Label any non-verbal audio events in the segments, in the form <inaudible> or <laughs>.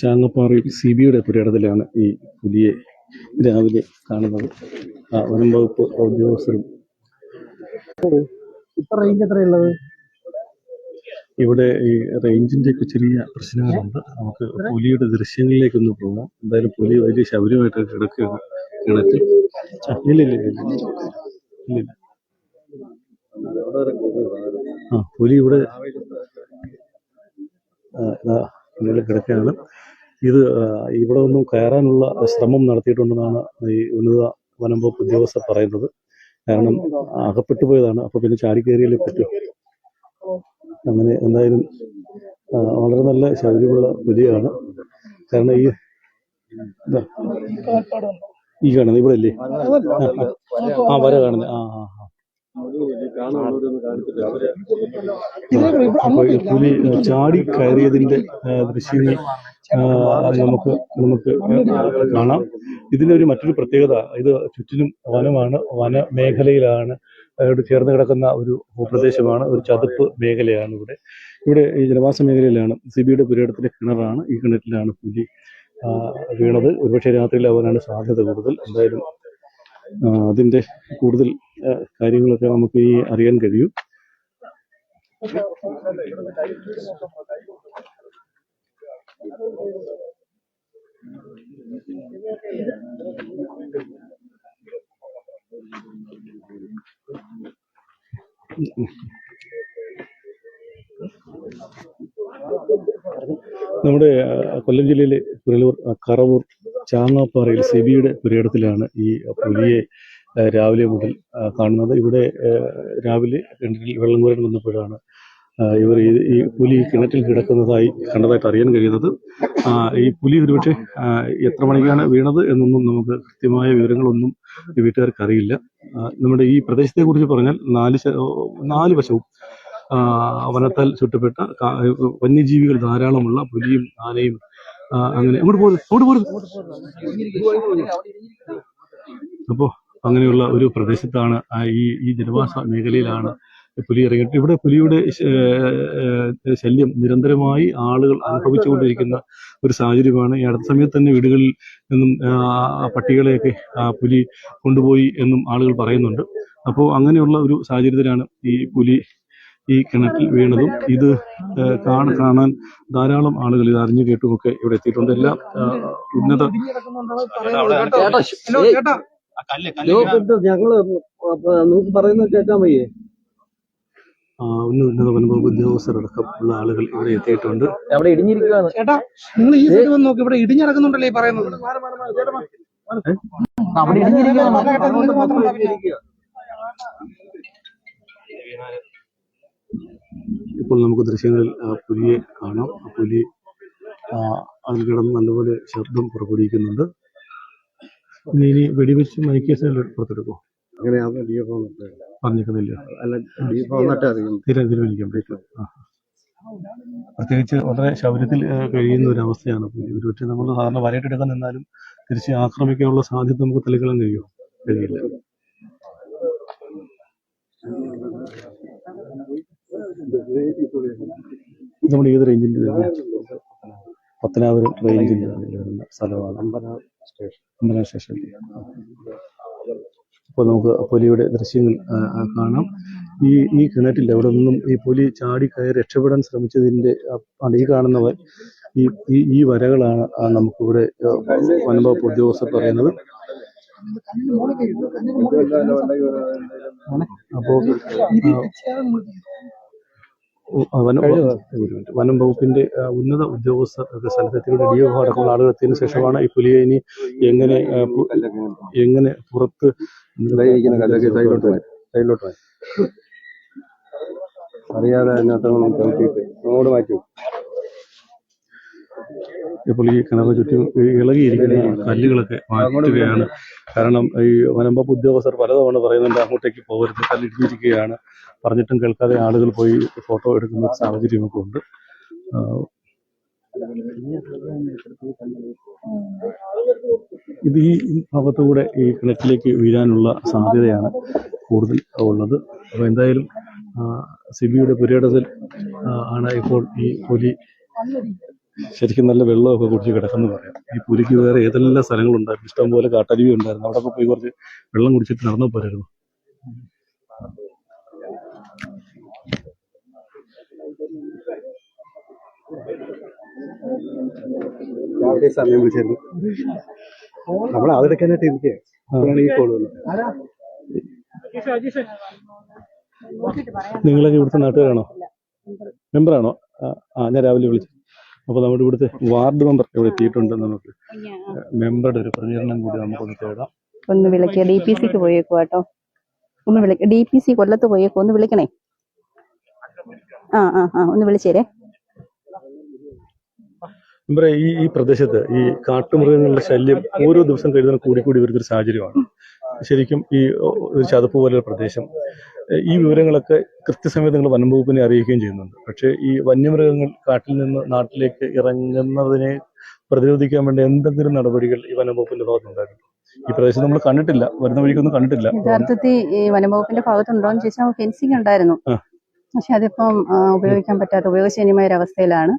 ചാങ്ങപ്പാറയിൽ C ബിയുടെ പുരയിടത്തിലാണ് ഈ പുലിയെ രാവിലെ കാണുന്നത്. ആ വനം വകുപ്പ് ഉദ്യോഗസ്ഥരും. ഇപ്പൊ റേഞ്ച് എത്രയുള്ളത് ഇവിടെ ഈ റേഞ്ചിന്റെ ഒക്കെ ചെറിയ പ്രശ്നങ്ങളുണ്ട്. നമുക്ക് പുലിയുടെ ദൃശ്യങ്ങളിലേക്കൊന്ന് പോകാം. എന്തായാലും പുലി വലിയ ശൗര്യമായിട്ട് കിടക്കുകയാണ്. കിണറ്റിൽ ഇല്ലില്ല ഇല്ല ഇല്ല ഇല്ല ഇല്ല ഇല്ല. ആ പുലി ഇവിടെ ഇതാ കിടക്കുകയാണ്. ഇത് ഇവിടെ ഒന്നും കയറാനുള്ള ശ്രമം നടത്തിയിട്ടുണ്ടെന്നാണ് ഈ ഉന്നത വനം വകുപ്പ് ഉദ്യോഗസ്ഥർ പറയുന്നത്. കാരണം അകപ്പെട്ടു പോയതാണ്. അപ്പൊ പിന്നെ ചാടി കയറിയാലേ പറ്റൂ. അങ്ങനെ എന്തായാലും വളരെ നല്ല ശൗര്യമുള്ള പുലിയാണ്. കാരണം ഈ ഈ കാണുന്നത് ഇവിടെ അല്ലേ ആ വര കാണുന്നത് ആ ആ ആ. പുലി ചാടി കയറിയതിന്റെ ദൃശ്യങ്ങൾ നമുക്ക് നമുക്ക് കാണാം. ഇതിന്റെ ഒരു മറ്റൊരു പ്രത്യേകത ഇത് ചുറ്റിനും വനമാണ് വന മേഖലയിലാണ് ചേർന്ന് കിടക്കുന്ന ഒരു ഭൂപ്രദേശമാണ് ഒരു ചതുപ്പ് മേഖലയാണ് ഇവിടെ. ഇവിടെ ഈ ജനവാസ മേഖലയിലാണ് സിബിയുടെ പുരയിടത്തിലെ കിണറാണ് ഈ കിണറ്റിലാണ് പുലി വീണത്. ഒരുപക്ഷെ രാത്രിയിൽ ആവാനാണ് സാധ്യത കൂടുതൽ. എന്തായാലും അതിന്റെ കൂടുതൽ കാര്യങ്ങളൊക്കെ നമുക്ക് ഈ അറിയാൻ കഴിയും. നമ്മുടെ കൊല്ലം ജില്ലയിലെ പുനലൂർ കറവൂർ ചാങ്ങാപ്പാറയിൽ സെബിയുടെ പുരയിടത്തിലാണ് ഈ പുലിയെ രാവിലെ മുതൽ കാണുന്നത്. ഇവിടെ രാവിലെ കിണറ്റിൽ വെള്ളം കോരാൻ വന്നപ്പോഴാണ് ഇവർ ഈ പുലി കിണറ്റിൽ കിടക്കുന്നതായി കണ്ടതായിട്ട് അറിയാൻ കഴിയുന്നത്. ഈ പുലി ഒരുപക്ഷെ എത്ര മണിക്കാണ് വീണത് എന്നൊന്നും നമുക്ക് കൃത്യമായ വിവരങ്ങളൊന്നും ഈ വീട്ടുകാർക്ക് അറിയില്ല. നമ്മുടെ ഈ പ്രദേശത്തെ കുറിച്ച് പറഞ്ഞാൽ നാല് നാല് വശവും വനത്താൽ ചുറ്റപ്പെട്ട വന്യജീവികൾ ധാരാളമുള്ള പുലിയും ആനയും അങ്ങനെ അങ്ങോട്ട് പോരുത്. അങ്ങോട്ട് പോരുത്. അപ്പോ അങ്ങനെയുള്ള ഒരു പ്രദേശത്താണ് ഈ ഈ ജനവാസ മേഖലയിലാണ് പുലി ഇറങ്ങിയിട്ട് ഇവിടെ പുലിയുടെ ശല്യം നിരന്തരമായി ആളുകൾ അനുഭവിച്ചുകൊണ്ടിരിക്കുന്ന ഒരു സാഹചര്യമാണ്. ഈ അടുത്ത സമയത്ത് തന്നെ വീടുകളിൽ നിന്നും ആ, പട്ടികളെയൊക്കെ പുലി കൊണ്ടുപോയി എന്നും ആളുകൾ പറയുന്നുണ്ട്. അപ്പോൾ അങ്ങനെയുള്ള ഒരു സാഹചര്യത്തിലാണ് ഈ പുലി ഈ കിണറ്റിൽ വീണതും. ഇത് കാണാൻ കാണാൻ ധാരാളം ആളുകൾ ഇത് അറിഞ്ഞു കേട്ടുമൊക്കെ ഇവിടെ എത്തിയിട്ടുണ്ട്. എല്ലാം ആ, ഉന്നത ഞങ്ങൾ നമുക്ക് പറയുന്നത് കേൾക്കാൻ വയ്യേ? ആ, ഉന്ന- ഉന്നത വനംവകുപ്പ് ഉദ്യോഗസ്ഥരടക്കമുള്ള ആളുകൾ ഇവിടെ എത്തിയിട്ടുണ്ട്. അവിടെ ഇടിഞ്ഞിരിക്കുകയാണ്. ചേട്ടാ നിങ്ങൾ ഈ സൈഡ് വന്ന് നോക്ക് ഇവിടെ ഇടിഞ്ഞിറക്കുന്നുണ്ടല്ലേ ഈ പറയുന്നത്? അവിടെ ഇടിഞ്ഞിരിക്കുകയാണ്. ഇപ്പോൾ നമുക്ക് ദൃശ്യങ്ങളിൽ ആ, പുലിയെ കാണാം. ആ പുലി ആ, അതിൽ കിടന്ന് നല്ലപോലെ ശബ്ദം പുറപ്പെടുവിക്കുന്നുണ്ട്. ഇനി വെടിവെച്ച് മൈക്കേസ് പുറത്തെടുക്കോ. അങ്ങനെയാണ് ഡി എഫ് പറഞ്ഞിരിക്കുന്നില്ല. അല്ല ഡി എഫ് വന്നിട്ട് അറിയും തീരെ തീരുമാനിക്കാം ബ്രേക്ക് ആ. പ്രത്യേകിച്ച് വളരെ ശൗര്യത്തിൽ കഴിയുന്ന ഒരു അവസ്ഥയാണ്. ഒരുപക്ഷെ നമ്മൾ സാധാരണ വരയിട്ടെടുക്കാൻ നിന്നാലും തിരിച്ച് ആക്രമിക്കാനുള്ള സാധ്യത നമുക്ക് തെളിക്കണം കഴിയുമോ കഴിയില്ല. നമ്മുടെ ഏത് റേഞ്ചിന്റെ പത്തനാപുരം വരുന്ന സ്ഥലമാണ്. അമ്പലം സ്റ്റേഷൻ അപ്പോൾ നമുക്ക് പുലിയുടെ ദൃശ്യങ്ങൾ കാണാം. ഈ ഈ കിണറ്റിൽ അവിടെ നിന്നും ഈ പുലി ചാടി കയറി രക്ഷപ്പെടാൻ ആണ് ഈ കാണുന്നവർ ഈ ഈ ഈ വരകളാണ് നമുക്കിവിടെ വനംവകുപ്പ് ഉദ്യോഗസ്ഥർ പറയുന്നത്. അപ്പോൾ വനം വകുപ്പിന്റെ ഉന്നത ഉദ്യോഗസ്ഥർ സ്ഥലത്തെത്തിയുടെ ഡി ഒ അടക്കമുള്ള ആളുകൾ എത്തിയതിനു ശേഷമാണ് ഈ പുലിയെ ഇനി എങ്ങനെ എങ്ങനെ പുറത്ത് അറിയാതെ അതിനകത്ത് അങ്ങോട്ട് മാറ്റി ഇപ്പോൾ ഈ കിണറിന് ചുറ്റും ഇളകിയിരിക്കുന്ന കല്ലുകളൊക്കെ മാറ്റുകയാണ്. കാരണം ഈ വനംവകുപ്പ് ഉദ്യോഗസ്ഥർ പലതവണ പറയുന്നുണ്ട് അങ്ങോട്ടേക്ക് പോകരുത് കല്ലിടിഞ്ഞിരിക്കുകയാണ്. പറഞ്ഞിട്ടും കേൾക്കാതെ ആളുകൾ പോയി ഫോട്ടോ എടുക്കുന്ന സാഹചര്യമൊക്കെ ഉണ്ട്. ഇത് ഈ ഭാഗത്തുകൂടെ ഈ കിണറ്റിലേക്ക് വീഴാനുള്ള സാധ്യതയാണ് കൂടുതൽ ഉള്ളത്. അപ്പോൾ എന്തായാലും സിബിയുടെ പുരയിടത്തിൽ ആണ് ഇപ്പോൾ ഈ പുലി ശരിക്കും നല്ല വെള്ളമൊക്കെ കുടിച്ച് കിടക്കുന്നു പറയാം. ഈ പുലിക്ക് വേറെ ഏതെല്ലാം സ്ഥലങ്ങളുണ്ടായിരുന്നു? ഇഷ്ടം പോലെ കാട്ടരുവി ഉണ്ടായിരുന്നു. അവിടെ പോയി കുറച്ച് വെള്ളം കുടിച്ചിട്ട് നടന്നു പോരായിരുന്നു. രാവിലെ സമയം വിളിച്ചായിരുന്നു നമ്മൾ അതെടുക്കാനായിട്ട് അപ്പോഴാണ് ഈ കോൾ നിങ്ങളൊക്കെ ഇവിടുത്തെ നാട്ടുകാരാണോ? മെമ്പറാണോ ആ, ഞാൻ രാവിലെ വിളിച്ചു അപ്പോൾ നമ്മുടെ ഇവിടുത്തെ വാർഡ് മെമ്പർ ഇവിടെ എത്തിയിട്ടുണ്ട്. നമുക്ക് മെമ്പറുടെ ഒരു പ്രതികരണം കൂടി നമുക്കൊന്ന് തേടാം. ഒന്ന് വിളിക്കുക ഡി പി സിക്ക് പോയേക്കോ കേട്ടോ. ഒന്ന് വിളിക്ക. ഡി പി സി കൊല്ലത്ത് പോയേക്കോ. ഒന്ന് വിളിക്കണേ. ആ ആ ആ. ഒന്ന് വിളിച്ചേരേ. മെമ്പറെ ഈ ഈ പ്രദേശത്ത് ഈ കാട്ടുമൃഗങ്ങളുടെ ശല്യം ഓരോ ദിവസം കഴിയുന്ന കൂടി കൂടി വരുന്നൊരു സാഹചര്യമാണ്. ശരിക്കും ഈ ഒരു ചതുപ്പ് പോലെയുള്ള പ്രദേശം. ഈ വിവരങ്ങളൊക്കെ കൃത്യസമയത്ത് നിങ്ങൾ വനം വകുപ്പിനെ അറിയിക്കുകയും ചെയ്യുന്നുണ്ട്. പക്ഷേ ഈ വന്യമൃഗങ്ങൾ കാട്ടിൽ നിന്ന് നാട്ടിലേക്ക് ഇറങ്ങുന്നതിനെ പ്രതിരോധിക്കാൻ വേണ്ടി എന്തെങ്കിലും നടപടികൾ ഈ വനം വകുപ്പിന്റെ ഭാഗത്തുണ്ടായിരുന്നു ഈ പ്രദേശം നമ്മൾ കണ്ടിട്ടില്ല. വരുന്ന വഴിക്കൊന്നും കണ്ടിട്ടില്ല. യഥാർത്ഥത്തിൽ ഈ വനംവകുപ്പിന്റെ ഭാഗത്തുണ്ടോന്ന് ചോദിച്ചാൽ ഫെൻസിങ് ഉണ്ടായിരുന്നു. പക്ഷെ അതിപ്പം ഉപയോഗിക്കാൻ പറ്റാത്ത ഉപയോഗശൂന്യമായ ഒരു അവസ്ഥയിലാണ്.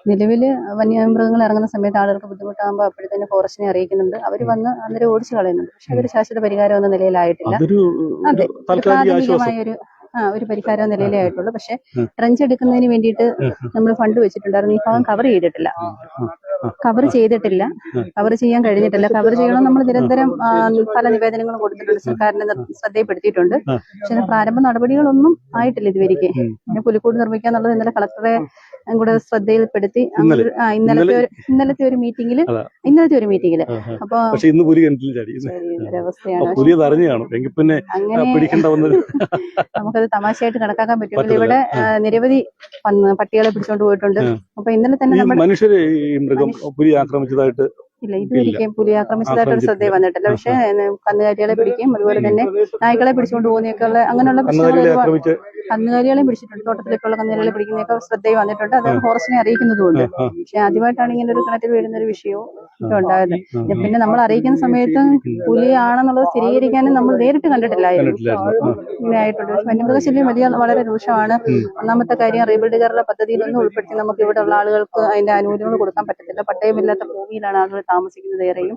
ഉം. നിലവിൽ വന്യമൃഗങ്ങൾ ഇറങ്ങുന്ന സമയത്ത് ആളുകൾക്ക് ബുദ്ധിമുട്ടാകുമ്പോൾ അപ്പോഴത്തേന് ഫോറസ്റ്റിനെ അറിയിക്കുന്നുണ്ട്. അവർ വന്ന് അന്നേരം ഓടിച്ചു കളയുന്നുണ്ട്. പക്ഷെ അതൊരു ശാശ്വത പരിഹാരം എന്ന നിലയിലായിട്ടില്ല. അതെ. പ്രാഥമികമായ ഒരു ആ ഒരു പരിഹാരം നിലയിലേ ആയിട്ടുള്ളൂ. പക്ഷെ ട്രഞ്ച് എടുക്കുന്നതിന് വേണ്ടിയിട്ട് നമ്മൾ ഫണ്ട് വെച്ചിട്ടുണ്ടായിരുന്നു. ഈ ഭാഗം കവർ ചെയ്തിട്ടില്ല. കവർ ചെയ്തിട്ടില്ല. കവർ ചെയ്യാൻ കഴിഞ്ഞിട്ടില്ല. കവർ ചെയ്യണം നമ്മൾ നിരന്തരം പല നിവേദനങ്ങളും കൊടുത്തിട്ടുണ്ട്. സർക്കാരിനെ ശ്രദ്ധയിൽപ്പെടുത്തിയിട്ടുണ്ട്. പക്ഷെ പ്രാരംഭ നടപടികളൊന്നും ആയിട്ടില്ല ഇതുവരെയ്ക്ക്. പിന്നെ പുലിക്കൂട് നിർമ്മിക്കുക എന്നുള്ളത് ഇന്നലെ കളക്ടറെ കൂടെ ശ്രദ്ധയിൽപ്പെടുത്തി ഇന്നലത്തെ ഇന്നലെ? ഒരു ഇന്നലത്തെ ഒരു മീറ്റിംഗിൽ. ഇന്നലത്തെ ഒരു മീറ്റിംഗിൽ. അപ്പൊ ഇന്ന് പുലി കിണറ്റിൽ ചാടി പുലി അത് അറിഞ്ഞു എങ്കിൽ പിന്നെ പിടിക്കണ്ട വന്നത് <laughs> നമുക്കത് തമാശയായിട്ട് കണക്കാക്കാൻ പറ്റും പറ്റില്ല. ഇവിടെ നിരവധി പട്ടികളെ പിടിച്ചോണ്ട് പോയിട്ടുണ്ട്. അപ്പൊ ഇന്നലെ തന്നെ മനുഷ്യരെ ഈ മൃഗം പുലി ആക്രമിച്ചതായിട്ട് ഇല്ല ഇതുവരെയ്ക്കും പുലി ആക്രമിച്ചതായിട്ട് ഒരു ശ്രദ്ധ വന്നിട്ടില്ല. പക്ഷെ കന്നുകാലികളെ പിടിക്കുകയും അതുപോലെ തന്നെ നായ്ക്കളെ പിടിച്ചുകൊണ്ട് പോകുന്നതൊക്കെ ഉള്ള അങ്ങനെയുള്ള പ്രശ്നങ്ങൾ കന്നുകാലികളെ കന്നുകാലികളെയും പിടിച്ചിട്ടുണ്ട്. തോട്ടത്തിലേക്കുള്ള കന്നുകാലികളെ പിടിക്കുന്നതൊക്കെ ശ്രദ്ധയിൽ വന്നിട്ടുണ്ട്. അത് ഫോറസ്റ്റിനെ അറിയിക്കുന്നതുകൊണ്ട് പക്ഷെ ആദ്യമായിട്ടാണ് ഇങ്ങനെ ഒരു കിണറ്റിൽ വീഴുന്ന ഒരു വിഷയവും ഉണ്ടായത്. പിന്നെ നമ്മൾ അറിയിക്കുന്ന സമയത്ത് പുലിയാണെന്നുള്ളത് സ്ഥിരീകരിക്കാനും നമ്മൾ നേരിട്ട് കണ്ടിട്ടില്ലായിരുന്നു. ഇങ്ങനെ ആയിട്ടുണ്ട്. പക്ഷെ വന്യമൃഗശല്യം വലിയ വളരെ രൂക്ഷമാണ്. ഒന്നാമത്തെ കാര്യം റീബിൽഡ് കേരള പദ്ധതിയിലൊന്നും ഉൾപ്പെടുത്തി നമുക്ക് ഇവിടെ ഉള്ള ആളുകൾക്ക് അതിന്റെ ആനുകൂല്യങ്ങൾ കൊടുക്കാൻ പറ്റത്തില്ല. പട്ടയമില്ലാത്ത ഭൂമിയിലാണ് ആളുകൾ താമസിക്കുന്നത് ഏറെയും.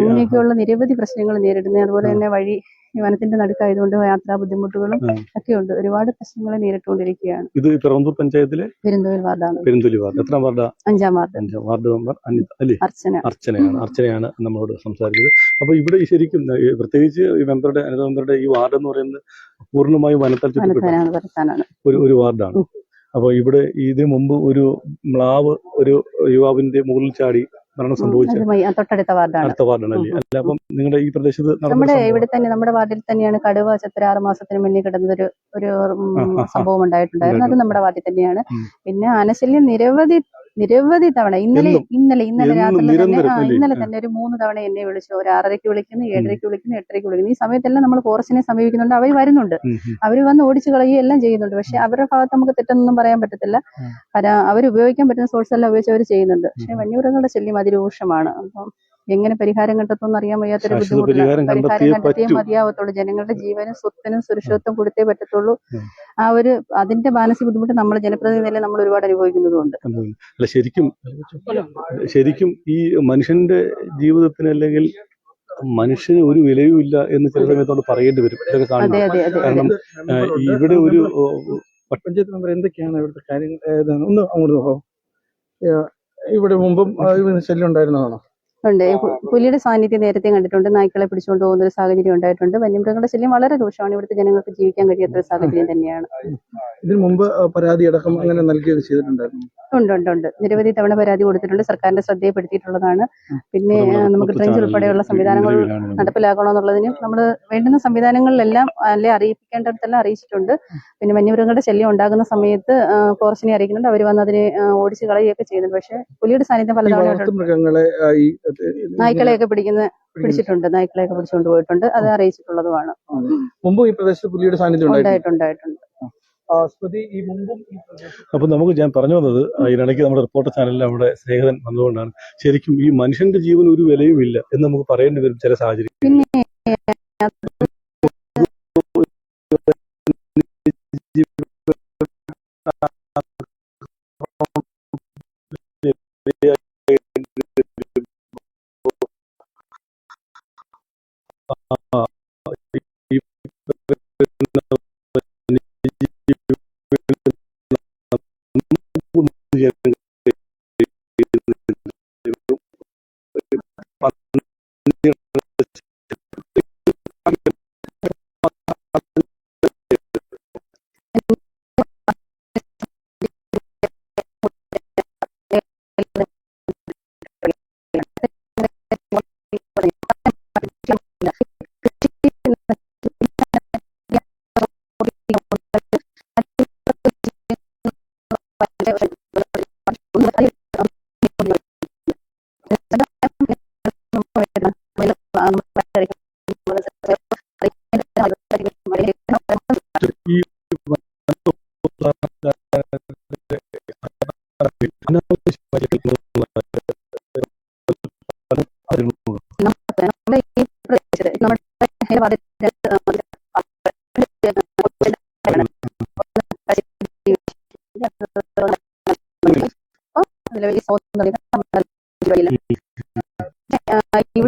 അങ്ങനെയൊക്കെയുള്ള നിരവധി പ്രശ്നങ്ങൾ നേരിടുന്നത്. അതുപോലെ തന്നെ വഴി വനത്തിന്റെ നടുക്കായതുകൊണ്ട് യാത്രാ ബുദ്ധിമുട്ടുകളും ഒക്കെ ഉണ്ട്. ഒരുപാട് പ്രശ്നങ്ങൾ നേരിട്ടുകൊണ്ടിരിക്കുകയാണ്. ഇത് പിറവന്തൂർ പഞ്ചായത്തിലെ? പെരുന്തോയിൽ വാർഡാണ്. പെരുന്തൊലി വാർഡ്. എത്ര വാർഡ്? അഞ്ചാം വാർഡ്. വാർഡ് മെമ്പർ അനിത അല്ലേ? അർച്ചന. അർച്ചനയാണ്. അർച്ചനയാണ് നമ്മളോട് സംസാരിച്ചത് അപ്പൊ ഇവിടെ ശരിക്കും പ്രത്യേകിച്ച് ഈ മെമ്പറുടെ അനിത മെമ്പറുടെ ഈ വാർഡ് എന്ന് പറയുന്നത് പൂർണമായും വനത്താൽ ഒരു ഒരു വാർഡാണ്. അപ്പൊ ഇവിടെ ഇതിനു മുമ്പ് ഒരു മ്ലാവ് ഒരു യുവാവിന്റെ മുകളിൽ ചാടി മരണം സംഭവിച്ചത്. തൊട്ടടുത്ത വാർഡാണ്. അടുത്ത വാർഡാണല്ലേ? അല്ല അപ്പം നിങ്ങളുടെ ഈ പ്രദേശത്ത് നമ്മുടെ ഇവിടെ തന്നെ നമ്മുടെ വാർഡിൽ തന്നെയാണ് കടുവ ചത്തര ആറ് മാസത്തിന് മുന്നേ കിടന്നൊരു ഒരു. സംഭവം ഉണ്ടായിട്ടുണ്ടായിരുന്നു അത് നമ്മുടെ വാർഡിൽ തന്നെയാണ്. പിന്നെ ആനശല്യം നിരവധി നിരവധി തവണ. ഇന്നലെ ഇന്നലെ ഇന്നലെ രാത്രി തന്നെ ആ, ഇന്നലെ തന്നെ ഒരു മൂന്ന് തവണ എന്നെ വിളിച്ചു. ഒരു ആറരയ്ക്ക് വിളിക്കുന്നു ഏഴരയ്ക്ക് വിളിക്കുന്നു എട്ടരയ്ക്ക് വിളിക്കുന്നു. ഈ സമയത്തെല്ലാം നമ്മൾ ഫോറസ്റ്റിനെ സമീപിക്കുന്നുണ്ട്. അവർ വരുന്നുണ്ട്. അവർ വന്ന് ഓടിച്ചു കളയുകയും എല്ലാം ചെയ്യുന്നുണ്ട്. പക്ഷെ അവരുടെ ഭാഗത്ത് നമുക്ക് തെറ്റൊന്നും പറയാൻ പറ്റത്തില്ല. അവർ ഉപയോഗിക്കാൻ പറ്റുന്ന സോഴ്സ് എല്ലാം ഉപയോഗിച്ച് അവർ ചെയ്യുന്നുണ്ട്. പക്ഷെ വന്യമൃഗങ്ങളുടെ ശല്യം അതിരൂക്ഷമാണ്. അപ്പം എങ്ങനെ പരിഹാരം കണ്ടെത്തുമെന്ന് അറിയാൻ വയ്യാത്തൊരു ബുദ്ധിമുട്ടില്ല പരിഹാരം കണ്ടെത്തിയേ മതിയാവത്തുള്ളൂ. ജനങ്ങളുടെ ജീവനും സ്വത്തിനും സുരക്ഷിതത്വം കൊടുത്തേ പറ്റത്തുള്ളൂ. ആ ഒരു അതിന്റെ മാനസിക ബുദ്ധിമുട്ട് നമ്മൾ ജനപ്രതിനിധി നമ്മൾ ഒരുപാട് അനുഭവിക്കുന്നതുകൊണ്ട്. അല്ല ശരിക്കും ശരിക്കും ഈ മനുഷ്യന്റെ ജീവിതത്തിന് അല്ലെങ്കിൽ മനുഷ്യന് ഒരു വിലയുമില്ല എന്ന് ചില സമയത്തോട് പറയേണ്ടി വരും. ഇതൊക്കെ അതെ കാരണം ഇവിടെ ഒരു പട്ടഞ്ചേത്ത് പഞ്ചായത്ത് മെമ്പർ എന്തൊക്കെയാണ് ഇവിടുത്തെ കാര്യങ്ങൾ? ഒന്ന് അങ്ങോട്ട് നോക്കാം. ഇവിടെ മുമ്പും ശല്യം ഉണ്ടായിരുന്നതാണോ? ഉണ്ട്. പുലിയുടെ സാന്നിധ്യം നേരത്തെ കണ്ടിട്ടുണ്ട്. നായ്ക്കളെ പിടിച്ചുകൊണ്ട് പോകുന്ന ഒരു സാഹചര്യം ഉണ്ടായിട്ടുണ്ട്. വന്യമൃഗങ്ങളുടെ ശല്യം വളരെ രൂക്ഷമാണ് ഇവിടുത്തെ ജനങ്ങൾക്ക് ജീവിക്കാൻ കഴിയാത്ത ഒരു സാഹചര്യം തന്നെയാണ്. ഇതിനു മുമ്പ് പരാതി അടക്കം അങ്ങനെ നൽകിയത് ചെയ്തിട്ടുണ്ടായിരുന്നു. ഉണ്ട് ഉണ്ട് ഉണ്ട്. നിരവധി തവണ പരാതി കൊടുത്തിട്ടുണ്ട്. സർക്കാരിന്റെ ശ്രദ്ധയിൽപ്പെടുത്തിയിട്ടുള്ളതാണ് പിന്നെ നമുക്ക് ട്രെഞ്ച് ഉൾപ്പെടെയുള്ള സംവിധാനങ്ങൾ നിലവിലാണ് നമ്മൾ. നടപ്പിലാക്കണമെന്നുള്ളതിനും നമ്മൾ വേണ്ടുന്ന സംവിധാനങ്ങളിലെല്ലാം അല്ലെ അറിയിക്കേണ്ടടത്തെല്ലാം അറിയിച്ചിട്ടുണ്ട്. പിന്നെ വന്യമൃഗങ്ങളുടെ ശല്യം ഉണ്ടാകുന്ന സമയത്ത് ഫോറസ്റ്റിനെ അറിയിക്കുന്നുണ്ട്. അവർ വന്ന് അതിനെ ഓടിച്ചു കളയുകയൊക്കെ ചെയ്യുന്നുണ്ട്. പക്ഷേ പുലിയുടെ സാന്നിധ്യം പലതവണ മൃഗങ്ങളെ ഈ നായ്ക്കളെയൊക്കെ പിടിക്കുന്ന പിടിച്ചിട്ടുണ്ട്. നായ്ക്കളെയൊക്കെ പിടിച്ചുകൊണ്ട് പോയിട്ടുണ്ട്. അത് അറിയിച്ചിട്ടുള്ളതുമാണ്. മുമ്പ് ഈ പ്രദേശത്ത് പുലിയുടെ സാന്നിധ്യം ഉണ്ടായിട്ടുണ്ടായിട്ടുണ്ട് അപ്പൊ നമുക്ക് ഞാൻ പറഞ്ഞു വന്നത് ഇതിനിടയ്ക്ക് നമ്മുടെ റിപ്പോർട്ടർ ചാനലിൽ അവിടെ സ്നേഹിതൻ വന്നുകൊണ്ടാണ് ശരിക്കും ഈ മനുഷ്യന്റെ ജീവൻ ഒരു വിലയും ഇല്ല എന്ന് നമുക്ക് പറയേണ്ടി വരും ചില സാഹചര്യം Thank you. നിലവിൽ ഇവിടെ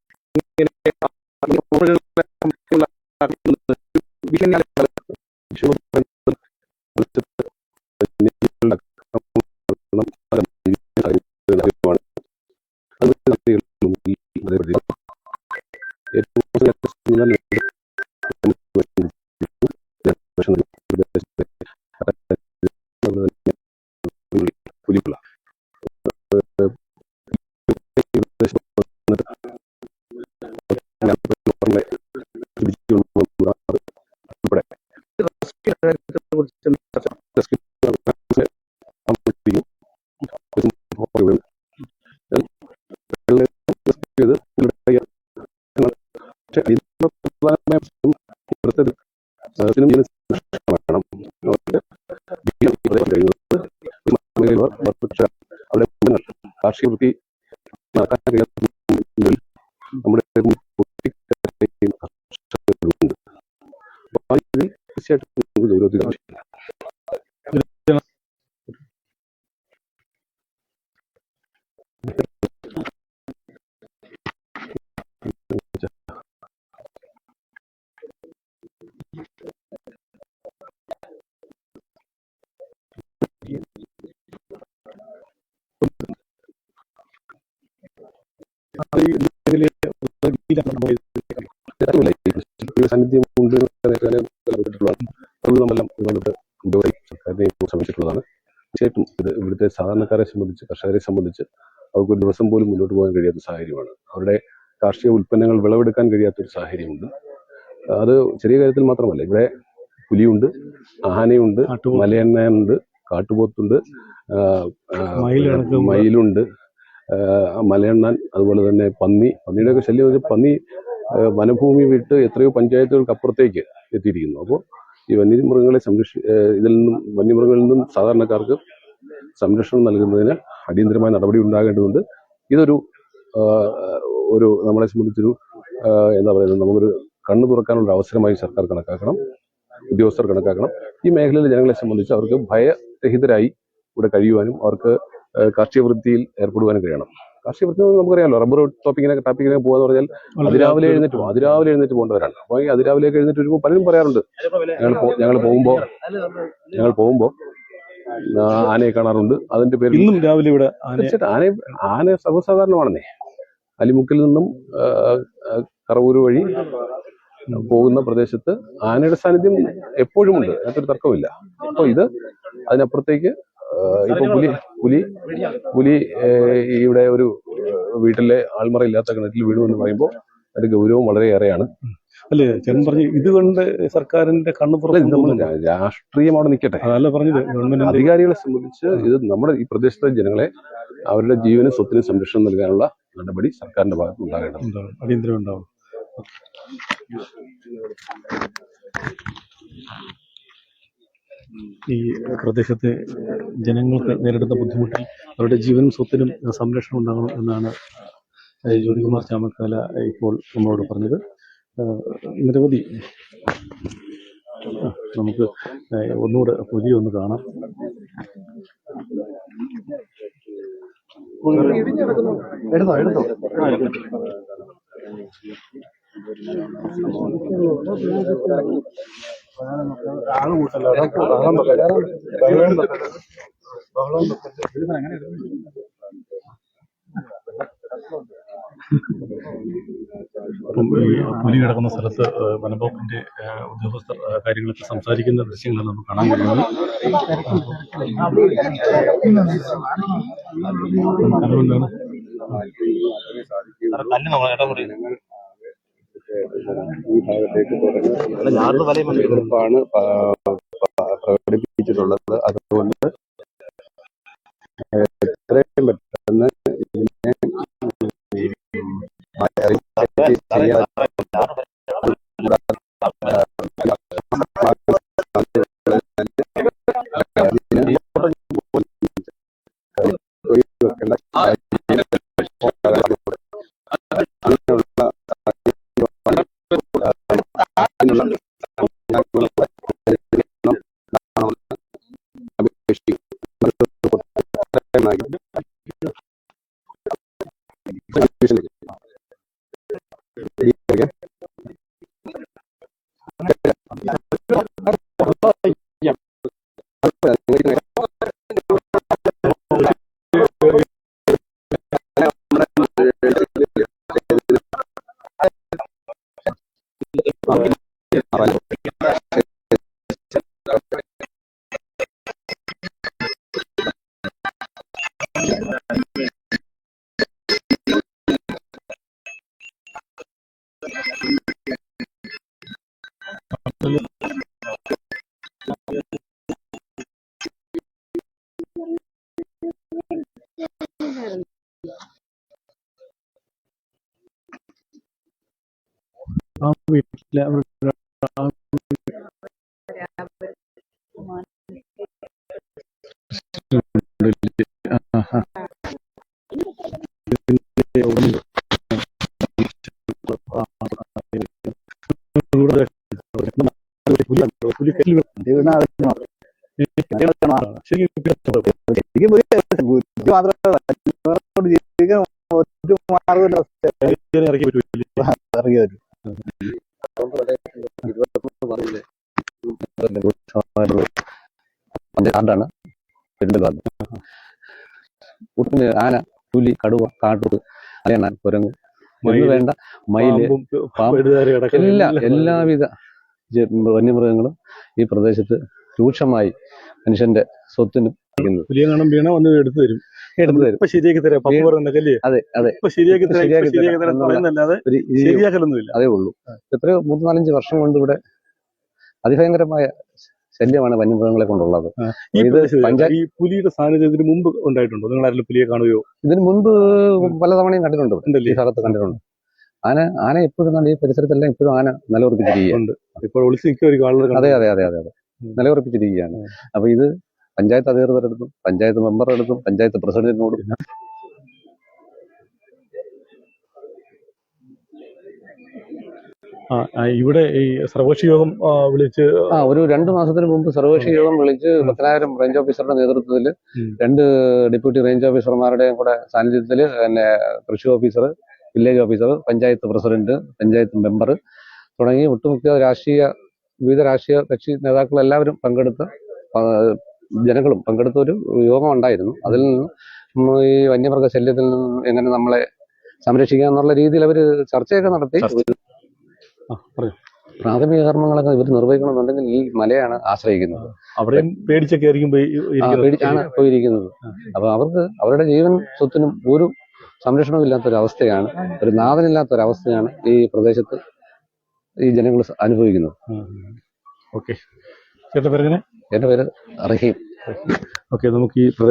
കാർഷിക വൃത്തി നടക്കാൻ കഴിയാത്ത നമ്മുടെ പൊട്ടിക്കരയുന്ന കർഷകരുണ്ട് അപ്പൊ ആ രീതിയിൽ തീർച്ചയായിട്ടും നമുക്ക് ഗൗരവത്തിൽ ആവശ്യമില്ല കാര്യമില്ല. ഈ കൃഷിയുടെ സാന്നിധ്യം ഉണ്ട് നമ്മളെല്ലാം ഒരുപാട് ശ്രമിച്ചിട്ടുള്ളതാണ് തീർച്ചയായിട്ടും ഇത് ഇവിടുത്തെ സാധാരണക്കാരെ സംബന്ധിച്ച് കർഷകരെ സംബന്ധിച്ച് അവർക്ക് ഒരു ദിവസം പോലും മുന്നോട്ട് പോകാൻ കഴിയാത്ത സാഹചര്യമാണ്. അവരുടെ കാർഷിക ഉൽപ്പന്നങ്ങൾ വിളവെടുക്കാൻ കഴിയാത്ത ഒരു സാഹചര്യമുണ്ട്. അത് ചെറിയ കാര്യത്തിൽ മാത്രമല്ല ഇവിടെ പുലിയുണ്ട് ആനയുണ്ട്. മലയണ്ണയുണ്ട് കാട്ടുപോത്തുണ്ട് മയിലുണ്ട് മലയണ്ണാൻ അതുപോലെ തന്നെ പന്നി. പന്നിയുടെ ഒക്കെ ശല്യം വെച്ചാൽ പന്നി വനഭൂമി വിട്ട് എത്രയോ പഞ്ചായത്തുകൾക്ക് അപ്പുറത്തേക്ക് എത്തിയിരിക്കുന്നു. അപ്പോൾ ഈ വന്യമൃഗങ്ങളെ സംരക്ഷി ഇതിൽ നിന്നും വന്യമൃഗങ്ങളിൽ നിന്നും സാധാരണക്കാർക്ക് സംരക്ഷണം നൽകുന്നതിന് അടിയന്തരമായ നടപടി ഉണ്ടാകേണ്ടതുണ്ട്. ഇതൊരു ഒരു നമ്മളെ സംബന്ധിച്ചൊരു എന്താ പറയുന്നത് നമുക്കൊരു കണ്ണു തുറക്കാനുള്ള അവസരമായി സർക്കാർ കണക്കാക്കണം ഉദ്യോഗസ്ഥർ കണക്കാക്കണം. ഈ മേഖലയിലെ ജനങ്ങളെ സംബന്ധിച്ച് അവർക്ക് ഭയരഹിതരായി ഇവിടെ കഴിയുവാനും അവർക്ക് കാർഷിക വൃത്തിയിൽ ഏർപ്പെടുവാനും കഴിയണം. കാർഷിക വൃത്തി നമുക്കറിയാമല്ലോ റബ്ബർ ടോപ്പിങ്ങിനൊക്കെ ടാപ്പിങ്ങിനൊക്കെ പോകാന്ന് പറഞ്ഞാൽ അതിരാവിലെ എഴുന്നേറ്റ് പോകും അതിരാവിലെ എഴുന്നേറ്റ് പോകേണ്ടവരാണ്. അപ്പോൾ ഈ അതിരാവിലെ എഴുന്നേറ്റ് വരുമ്പോൾ പലരും പറയാറുണ്ട് ഞങ്ങൾ ഞങ്ങൾ പോകുമ്പോൾ ഞങ്ങൾ പോകുമ്പോൾ ആനയെ കാണാറുണ്ട്. അതിന്റെ പേര് ഇന്നും രാവിലെ ഇവിടെ ആന തീർച്ചയായിട്ടും ആന ആന സർവസാധാരണമാണെന്നേ. അലിമുക്കിൽ നിന്നും കറവൂര് വഴി പോകുന്ന പ്രദേശത്ത് ആനയുടെ സാന്നിധ്യം എപ്പോഴും ഉണ്ട് അതിനകത്തൊരു തർക്കമില്ല അപ്പോൾ ഇത് അതിനപ്പുറത്തേക്ക് ഇപ്പൊ പുലി പുലി പുലി ഇവിടെ ഒരു വീട്ടിലെ ആൾമറ ഇല്ലാത്ത കിണറ്റിൽ വീണു എന്ന് പറയുമ്പോൾ അതിന്റെ ഗൗരവം വളരെയേറെയാണ്. അല്ലേ ചേട്ടൻ പറഞ്ഞു ഇതുകൊണ്ട് സർക്കാരിന്റെ കണ്ണു അല്ല, ഇത് നമ്മൾ പുറത്ത് രാ- രാഷ്ട്രീയം അവിടെ നിൽക്കട്ടെ അതല്ല പറഞ്ഞത് ഗവൺമെന്റിന്റെ അധികാരികളെ സംബന്ധിച്ച് ഇത് നമ്മുടെ ഈ പ്രദേശത്തെ ജനങ്ങളെ അവരുടെ ജീവനും സ്വത്തിനും സംരക്ഷണം നൽകാനുള്ള നടപടി സർക്കാരിന്റെ ഭാഗത്ത് ഉണ്ടാകേണ്ടത് അടിയന്തരം ഉണ്ടാവും. ഈ പ്രദേശത്തെ ജനങ്ങൾക്ക് നേരിടുന്ന ബുദ്ധിമുട്ടിൽ അവരുടെ ജീവനും സ്വത്തിനും സംരക്ഷണം ഉണ്ടാകണം എന്നാണ് ജ്യോതികുമാർ ചാമക്കാല ഇപ്പോൾ നമ്മളോട് പറഞ്ഞത്. നിരവധി നമുക്ക് ഒന്നുകൂടെ പുതിയ ഒന്ന് കാണാം. എടുത്തോ എടുത്തോ. പുലി കിടക്കുന്ന സ്ഥലത്ത് വനംവകുപ്പിന്റെ ഉദ്യോഗസ്ഥർ കാര്യങ്ങളൊക്കെ സംസാരിക്കുന്ന ദൃശ്യങ്ങളാണ് നമുക്ക് കാണാൻ കഴിയുന്നത്. അതുകൊണ്ടാണ് ഈ ഭാഗത്തേക്ക് തുടങ്ങി എതിർപ്പാണ് പ്രകടിപ്പിച്ചിട്ടുള്ളത്. അതുകൊണ്ട് ആ വീട്ടിലെ അവരുടെ ആ ആ, ആ. ഇതിന്റെ ഉടമ ആ, ആ, ആ, ഇവിടെ പുലി പുലി കയ്യിൽ ശരിക്കും ഇറക്കി പറ്റൂല കാർഡാണ് കൂട്ടിന് ആന പുലി കടുവ കാട്ടൂർ അലയണ കുരങ്ങ് എന്ന് വേണ്ട മയിൽ എല്ലാ എല്ലാവിധ വന്യമൃഗങ്ങളും ഈ പ്രദേശത്ത് രൂക്ഷമായി മനുഷ്യന്റെ സ്വത്തിനും ഇരിക്കുന്നത്. പുലിയെ കാണാൻ വീണ വന്ന് എടുത്തു തരും. എടുത്തു തരും. ഇപ്പൊ ശരിയാക്കി തരാം പപ്പ അതെ അതെ. ശരിയാക്കി ശരിയാക്കി തരാം പറയുന്നല്ലാതെ ശരിയാക്കലൊന്നുമില്ല. അതേ ഉള്ളൂ. എത്രയോ മൂന്ന് നാലഞ്ച് വർഷം കൊണ്ട് ഇവിടെ അതിഭയങ്കരമായ ശല്യമാണ് വന്യമൃഗങ്ങളെ കൊണ്ടുള്ളത്. ഇത് ഈ പുലിയുടെ സാന്നിധ്യത്തിന് മുമ്പ് ഉണ്ടായിട്ടുണ്ടോ? നിങ്ങൾ ആരെങ്കിലും പുലിയെ കാണുകയോ? ഇതിന് മുൻപ് പലതവണയും കണ്ടിട്ടുണ്ട് ഈ ഭാഗത്ത് കണ്ടിട്ടുണ്ട്. ആന ആന എപ്പോഴും നല്ല ഈ പരിസരത്തെല്ലാം എപ്പോഴും ആന നിലയുറപ്പിച്ചിരിക്കുകയാണ്. ഇപ്പോൾ ഒളിച്ചു നിൽക്കുക ഒരു കാണുന്നത് അതെ അതെ അതെ അതെ അതെ. നിലയുറപ്പിച്ചിരിക്കുകയാണ്. അപ്പൊ ഇത് പഞ്ചായത്ത് അധികൃതരെടുത്തും പഞ്ചായത്ത് മെമ്പറെടുത്തും പഞ്ചായത്ത് പ്രസിഡന്റിനോടും ആ, ആ, ഇവിടെ ഈ സർവകക്ഷി യോഗം വിളിച്ച് ആ ഒരു രണ്ടു മാസത്തിന് മുമ്പ് സർവകക്ഷി യോഗം വിളിച്ച് പത്തനായിരം റേഞ്ച് ഓഫീസറുടെ നേതൃത്വത്തിൽ രണ്ട് ഡെപ്യൂട്ടി റേഞ്ച് ഓഫീസർമാരുടെയും കൂടെ സാന്നിധ്യത്തിൽ പിന്നെ കൃഷി officer village officer panchayat president panchayat member തുടങ്ങി ഒട്ടുമിക്ക രാഷ്ട്രീയ വിവിധ രാഷ്ട്രീയ കക്ഷി നേതാക്കൾ എല്ലാവരും പങ്കെടുത്ത ജനങ്ങളും പങ്കെടുത്ത ഒരു യോഗം ഉണ്ടായിരുന്നു. അതിൽ നിന്ന് ഈ വന്യമൃഗ ശല്യത്തിൽ നിന്ന് എങ്ങനെ നമ്മളെ സംരക്ഷിക്കാം എന്നുള്ള രീതിയിൽ അവർ ചർച്ചയൊക്കെ നടത്തി. പ്രാഥമിക കർമ്മങ്ങളൊക്കെ ഇവർ നിർവഹിക്കണമെന്നുണ്ടെങ്കിൽ ഈ മലയാണ് ആശ്രയിക്കുന്നത്. അവിടെയും പേടിച്ചൊക്കെ ആയിരിക്കും. പേടിച്ചാണ് പോയിരിക്കുന്നത്. അപ്പൊ അവർക്ക് അവരുടെ ജീവൻ സ്വത്തിനും ഒരു സംരക്ഷണവും ഇല്ലാത്തൊരവസ്ഥയാണ് ഒരു നാഥനില്ലാത്തൊരവസ്ഥയാണ് ഈ പ്രദേശത്ത് ഈ ജനങ്ങൾ അനുഭവിക്കുന്നത്. ഓക്കെ. പേരെങ്ങനെ? എന്റെ പേര് റഹീം. ഓക്കെ നമുക്ക് ഈ പ്രദേശം